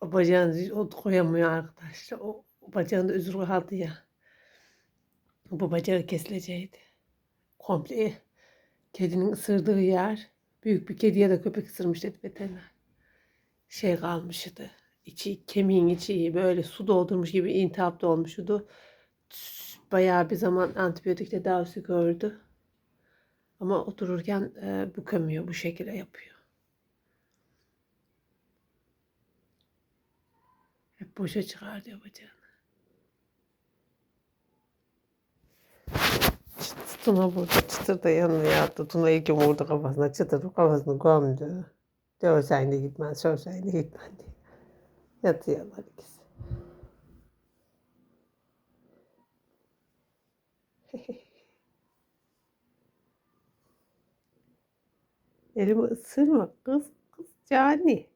O bacağını ot koyamıyor arkadaşlar. O, o bacağında özür kaldı ya. Bu bacağı kesilecekti. Komple kedinin ısırdığı yer. Büyük bir kediye de köpek ısırmış dedi veteriner. Şey kalmıştı. İçi, kemiğin içi böyle su doldurmuş gibi intihapta olmuştu. Bayağı bir zaman antibiyotik tedavisi gördü. Ama otururken e, bükemiyor bu şekilde yapıyor. Boşa çıkar diyor bacağını. Tuna burada çıtır da yanına yattı. Tuna ilk vurdu kafasına çıtır kafasını gömdü. Dövsen de gitmez, sövsen de gitmez diye. Yatıyorlar ikisi. Elimi ısırma kız, kız cani.